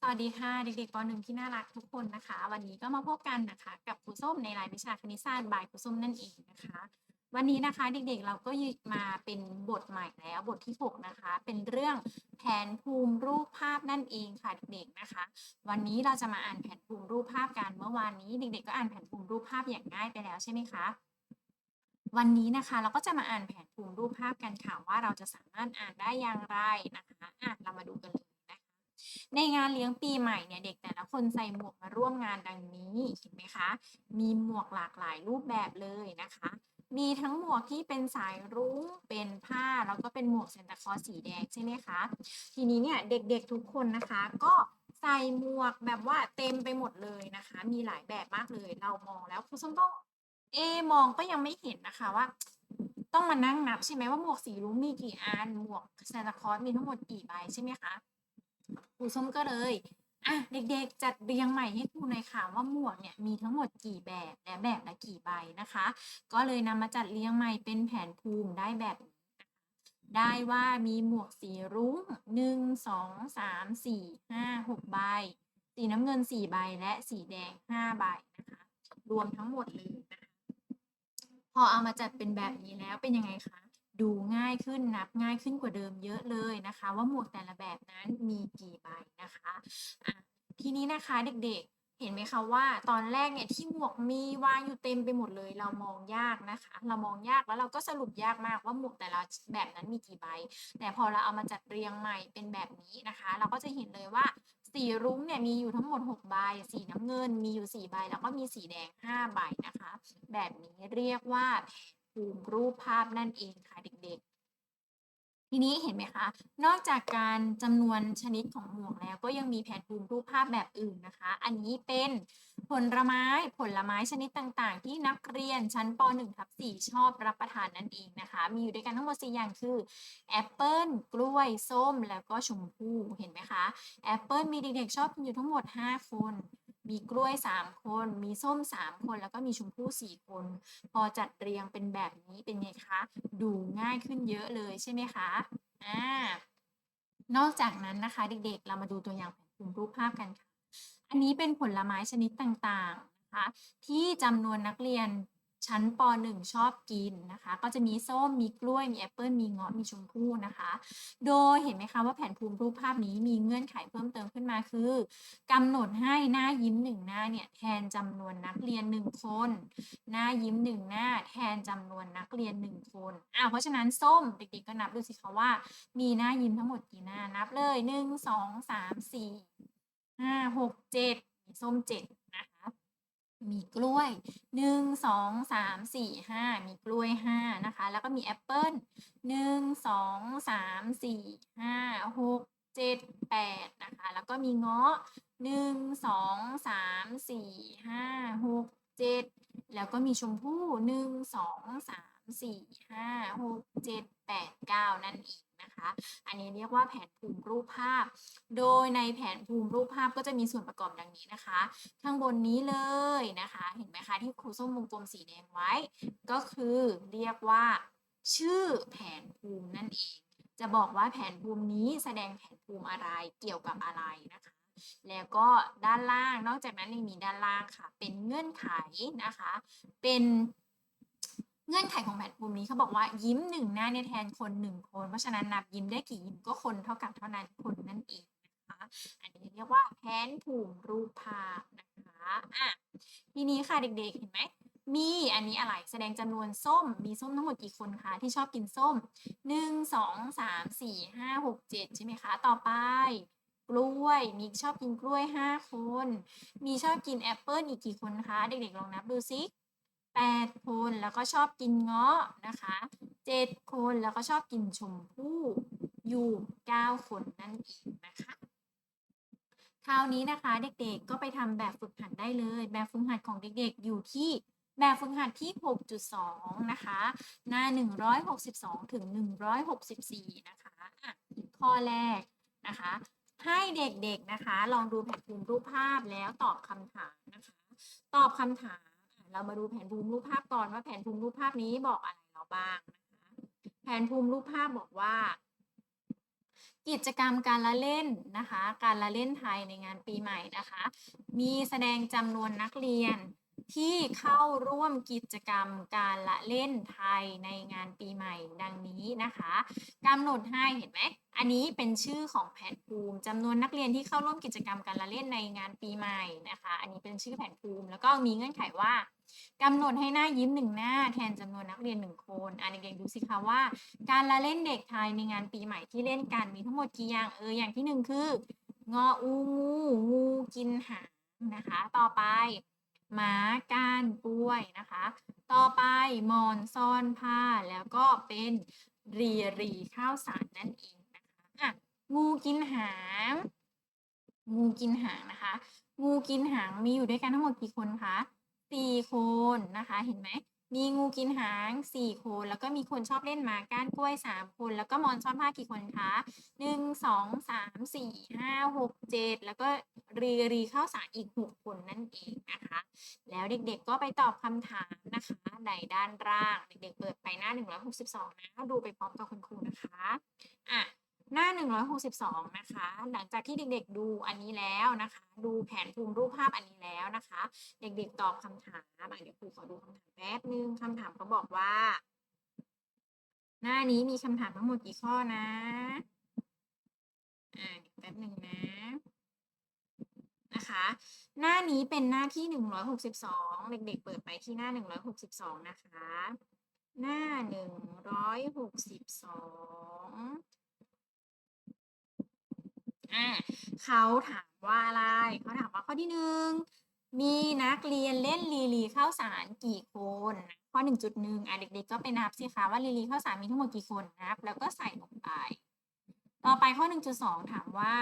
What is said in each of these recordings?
สวัสดีค่ะเด็กๆป .1 ที่น่ารักทุกคนนะคะ วันนี้ก็มาพบกันนะคะ กับครูส้มในรายวิชาคณิตศาสตร์บายครูส้มนั่นเองนะคะ วันนี้นะคะเด็กๆเราก็ยึดมาเป็นบทใหม่แล้วบทที่ 6 นะคะ เป็นเรื่องแผนภูมิรูปภาพนั่นเองค่ะเด็กๆนะคะ วันนี้เราจะมาอ่านแผนภูมิรูปภาพกันเมื่อวานนี้เด็กๆก็อ่านแผนภูมิรูปภาพอย่างง่ายไปแล้วใช่ไหมคะวันนี้นะคะเราก็จะมาอ่านแผนภูมิรูปภาพกันค่ะว่าเราจะสามารถอ่านได้อย่างไรนะคะอะเรามาดูกันเลย ในงานเลี้ยงปีใหม่เนี่ยเด็กแต่ละคนใส่หมวกมาร่วมงานดังนี้เห็นไหมคะ มีหมวกหลากหลายรูปแบบเลยนะคะ มีทั้งหมวกที่เป็นสายรุ้งเป็นผ้าแล้วก็เป็นหมวกเซนตาคอสสีแดงใช่ไหมคะ ทีนี้เนี่ยเด็กๆทุกคนนะคะ ก็ใส่หมวกแบบว่าเต็มไปหมดเลยนะคะ มีหลายแบบมากเลย เรามองแล้วครูส้มต้องเอมองก็ยังไม่เห็นนะคะว่า ต้องมานั่งนับใช่ไหมว่าหมวกสีรุ้งมีกี่อันหมวกซานตาคลอสมีทั้งหมดกี่ใบใช่ไหมคะ ครูส้มก็เลยอะเด็กๆ จัดเรียงใหม่ให้ครูหน่อยค่ะว่าหมวกเนี่ยมีทั้งหมดกี่แบบและแบบละกี่ใบนะคะ ก็เลยนำมาจัดเรียงใหม่เป็นแผนภูมิได้แบบได้ว่ามีหมวกสีรุ้งหนึ่งสองสามสี่ห้าหกใบ สีน้ำเงินสี่ใบและสีแดงห้าใบนะคะ รวมทั้งหมดเลยนะคะพอเอามาจัดเป็นแบบนี้แล้วเป็นยังไงคะ ดูง่ายขึ้นนับง่ายขึ้นกว่าเดิมเยอะเลยนะคะ ว่าหมวกแต่ละแบบนั้นมีกี่ใบนะคะะทีนี้นะคะเด็กๆ เห็นไหมคะว่าตอนแรกเนี่ยที่หมวกมีวางอยู่เต็มไปหมดเลย เรามองยากนะคะ เรามองยากแล้วเราก็สรุปยากมากว่าหมวกแต่ละแบบนั้นมีกี่ใบ แต่พอเราเอามาจัดเรียงใหม่เป็นแบบนี้นะคะ เราก็จะเห็นเลยว่าสีรุ้งเนี่ยมีอยู่ทั้งหมด 6 ใบ สีน้ำเงินมีอยู่ 4 ใบ แล้วก็มีสีแดง 5 ใบนะคะ แบบนี้เรียกว่าแผน ภูมิรูปภาพนั่นเองค่ะเด็กๆ ทีนี้เห็นไหมคะ นอกจากการจำนวนชนิดของหมวกแล้วก็ยังมีแผนภูมิรูปภาพแบบอื่นนะคะ อันนี้เป็นผลไม้ผลไม้ชนิดต่างๆ ที่นักเรียนชั้นป .1 ทับ4ชอบรับประทานนั่นเองนะคะ มีอยู่ด้วยกันทั้งหมด4อย่างคือแอปเปิลกล้วย ส้ม แล้วก็ชมพู่เห็นไหมคะแอปเปิลมีเด็กๆชอบกินอยู่ทั้งหมด 5 คน มีกล้วย 3 คน มีส้ม 3 คน แล้วก็มีชมพู่ 4 คน พอจัดเรียงเป็นแบบนี้เป็นไงคะ ดูง่ายขึ้นเยอะเลยใช่ไหมคะ อ่า นอกจากนั้นนะคะเด็กๆ เรามาดูตัวอย่างแผนภูมิรูปภาพกันค่ะ อันนี้เป็นผลไม้ชนิดต่างๆ นะคะ ที่จำนวนนักเรียน ชั้นป .1 ชอบกินนะคะ ก็จะมีส้มมีกล้วยมีแอปเปิลมีเงาะมีชมพู่นะคะ โดยเห็นไหมคะว่าแผนภูมิรูปภาพนี้มีเงื่อนไขเพิ่มเติมขึ้นมาคือกำหนดให้หน้ายิ้มหนึ่งหน้าเนี่ยแทนจำนวนนักเรียนหนึ่งคน หน้ายิ้มหนึ่งหน้าแทนจำนวนนักเรียนหนึ่งคนอ่าเพราะฉะนั้นส้มเด็กๆก็นับดูสิคะว่า มีหน้ายิ้มทั้งหมดกี่หน้านับเลยหนึ่งสองสามสี่ห้าหกเจ็ดมีส้มเจ็ด มีกล้วยหนึ่งสองสามสี่ห้ามีกล้วยห้านะคะ แล้วก็มีแอปเปิลหนึ่งสองสามสี่ห้าหกเจ็ดแปดนะคะ แล้วก็มีเงาะหนึ่งสองสามสี่ห้าหกเจ็ดแล้วก็มีชมพู่หนึ่งสองสามสี่ห้าหกเจ็ดแปดเก้านั่นเอง นะคะ อันนี้เรียกว่าแผนภูมิรูปภาพ โดยในแผนภูมิรูปภาพก็จะมีส่วนประกอบดังนี้นะคะ ข้างบนนี้เลยนะคะ เห็นไหมคะที่ครูส้มวงกลมสีแดงไว้ ก็คือเรียกว่า ชื่อแผนภูมินั่นเอง จะบอกว่าแผนภูมินี้แสดงแผนภูมิอะไรเกี่ยวกับอะไรนะคะแล้วก็ด้านล่างนอกจากนั้นยังมีด้านล่างค่ะ เป็นเงื่อนไขนะคะ เป็น เงื่อนไขของแผนภูมินี้เขาบอกว่ายิ้มหนึ่งหน้าเนี่ยแทนคนหนึ่งคน เพราะฉะนั้นนับยิ้มได้กี่ยิ้มก็คนเท่ากับเท่านั้นคนนั่นเองนะคะอันนี้เรียกว่าแผนภูมิรูปภาพนะคะอะทีนี้ค่ะเด็กๆเห็นไหมมีอันนี้อะไรแสดงจำนวนส้ม มีส้มทั้งหมดกี่คนคะที่ชอบกินส้มหนึ่งสองสามสี่ห้าหกเจ็ดใช่ไหมคะ ต่อไป กล้วย มีชอบกินกล้วยห้าคน มีชอบกินแอปเปิลอีกกี่คนคะ เด็กๆลองนับดูซิ แปดคนแล้วก็ชอบกินเงาะนะคะเจ็ดคนแล้วก็ชอบกินชมพู่อยู่เก้าคนนั่นเองนะคะคราวนี้นะคะเด็กๆก็ไปทำแบบฝึกหัดได้เลย แบบฝึกหัดของเด็กๆอยู่ที่แบบฝึกหัดที่ 6.2 นะคะ หน้า 162 ถึง 164 นะคะอะข้อแรกนะคะ ให้เด็กๆนะคะ ลองดูแผนภูมิรูปภาพแล้วตอบคำถามนะคะ ตอบคำถาม เรามาดูแผนภูมิรูปภาพก่อนว่าแผนภูมิรูปภาพนี้บอกอะไรเราบ้างนะคะแผนภูมิรูปภาพบอกว่า กิจกรรมการละเล่นนะคะ การละเล่นไทยในงานปีใหม่นะคะ มีแสดงจำนวนนักเรียน ที่เข้าร่วมกิจกรรมการละเล่นไทยในงานปีใหม่ดังนี้นะคะกำหนดให้เห็นไหมอันนี้เป็นชื่อของแผนภูมิจำนวนนักเรียนที่เข้าร่วมกิจกรรมการละเล่นในงานปีใหม่นะคะ อันนี้เป็นชื่อแผนภูมิ แล้วก็มีเงื่อนไขว่ากำหนดให้หน้ายิ้มหนึ่งหน้าแทนจำนวนนักเรียนหนึ่งคนอันเด็กๆดูสิคะว่า การละเล่นเด็กไทยในงานปีใหม่ที่เล่นกันมีทั้งหมดกี่อย่างเอออย่างที่หนึ่งคืองออูงูงูกินหางนะคะ ต่อไป หมาก้านกล้วยนะคะ ต่อไปมอนซ่อนผ้าแล้วก็เป็นรีรีข้าวสารนั่นเองนะคะอะงูกินหาง งูกินหางนะคะ งูกินหางมีอยู่ด้วยกันทั้งหมดกี่คนคะสี่คนนะคะ เห็นไหม มีงูกินหางสี่คนแล้วก็มีคนชอบเล่นหมาก้านกล้วยสามคนแล้วก็มอนซ่อนผ้ากี่คนคะหนึ่งสองสามสี่ห้าหกเจ็ดแล้วก็รีรีเข้าสารอีกหกคนนั่นเองนะคะ แล้วเด็กๆก็ไปตอบคำถามนะคะในด้านล่าง เด็กๆเปิดไปหน้า162นะดูไปพร้อมกับคุณครูนะคะอะ หน้า 162 นะคะ หลังจากที่เด็กๆดูอันนี้แล้วนะคะ ดูแผนภูมิรูปภาพอันนี้แล้วนะคะ เด็กๆตอบคำถามอะเดี๋ยวครูขอดูคำถามแป๊บนึงคำถามเขาบอกว่า หน้านี้มีคำถามทั้งหมดกี่ข้อนะ อ่าแป๊บหนึ่งนะนะคะ หน้านี้เป็นหน้าที่ 162 เด็กๆ เปิดไปที่หน้า 162 นะคะ หน้า 162 อ่าเขาถามว่าอะไร เขาถามว่าข้อที่หนึ่งมีนักเรียนเล่นลีลีข้าวสารกี่คนนะข้อ1.1อะเด็กๆก็ไปนับสิคะว่าลีลีข้าวสารมีทั้งหมดกี่คนนับ แล้วก็ใส่ลงไป ต่อไปข้อหนึ่งจุดสองถามว่า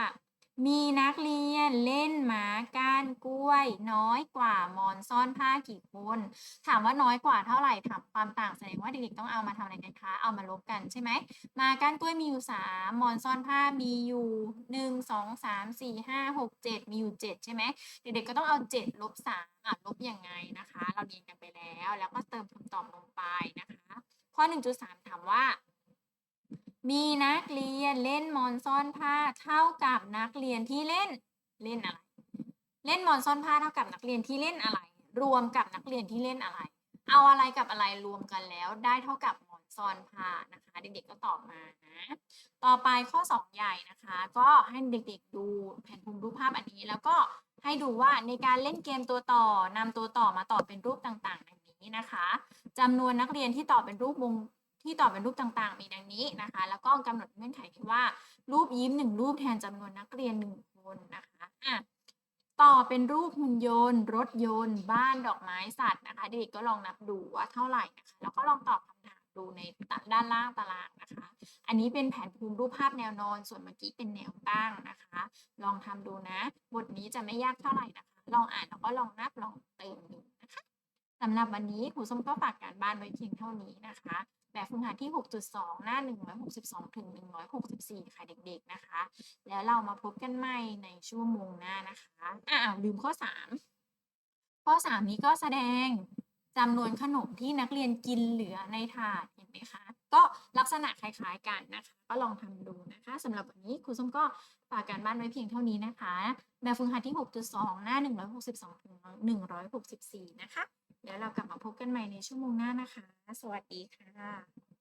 มีนักเรียนเล่นหมาก้านกล้วย น้อยกว่ามอนซ่อนผ้ากี่คน ถามว่าน้อยกว่าเท่าไหร่ถามความต่างแสดงว่าเด็กๆต้องเอามาทำอะไรกันคะเอามาลบกันใช่ไหมหมาก้านกล้วยมีอยู่สามมอนซ่อนผ้ามีอยู่หนึ่งสองสามสี่ห้าหกเจ็ดมีอยู่เจ็ดใช่ไหมเด็กๆก็ต้องเอาเจ็ดลบสามอะลบยังไงนะคะ เราเรียนกันไปแล้ว แล้วก็เติมคำตอบลงไปนะคะ ข้อ 1.3 ถามว่า มีนักเรียนเล่นมอนซ่อนผ้าเท่ากับนักเรียนที่เล่นเล่นอะไร เล่นมอนซ่อนผ้าเท่ากับนักเรียนที่เล่นอะไร รวมกับนักเรียนที่เล่นอะไร เอาอะไรกับอะไรรวมกันแล้วได้เท่ากับมอนซ่อนผ้านะคะ เด็กๆก็ตอบมานะต่อไปข้อ 2 ใหญ่นะคะ ก็ให้เด็กๆดูแผนภูมิรูปภาพอันนี้ แล้วก็ให้ดูว่าในการเล่นเกมตัวต่อนำตัวต่อมาต่อเป็นรูปต่างๆ ดังนี้นะคะจำนวนนักเรียนที่ต่อเป็นรูปวง ที่ตอบเป็นรูปต่างๆ มีดังนี้นะคะ แล้วก็กำหนดเงื่อนไขที่ว่า รูปยิ้มหนึ่งรูปแทนจำนวนนักเรียนหนึ่งคนนะคะอะต่อเป็นรูปหุ่นยนต์ รถยนต์ บ้านดอกไม้สัตว์นะคะ เด็กก็ลองนับดูว่าเท่าไหร่นะคะแล้วก็ลองตอบคำถามดูในด้านล่างตารางนะคะ อันนี้เป็นแผนภูมิรูปภาพแนวนอน ส่วนเมื่อกี้เป็นแนวตั้งนะคะ ลองทำดูนะ บทนี้จะไม่ยากเท่าไหร่นะคะ ลองอ่านแล้วก็ลองนับลองเติมดูนะคะสำหรับวันนี้ครูส้มก็ฝากการบ้านไว้เพียงเท่านี้นะคะ แบบฝึกหัดที่ 6.2 หน้า 162 ถึง 164 ค่ะเด็กๆนะคะ แล้วเรามาพบกันใหม่ในชั่วโมงหน้านะคะ อ้าวลืมข้อ 3 ข้อ 3 นี้ก็แสดงจำนวนขนมที่นักเรียนกินเหลือในถาดเห็นไหมคะ ก็ลักษณะคล้ายๆกันนะคะ ก็ลองทำดูนะคะสำหรับวันนี้ครูส้มก็ฝากการบ้านไว้เพียงเท่านี้นะคะ แบบฝึกหัดที่ 6.2 หน้า 162 ถึง 164 นะคะ เดี๋ยวเรากลับมาพบกันใหม่ในชั่วโมงหน้านะคะ สวัสดีค่ะ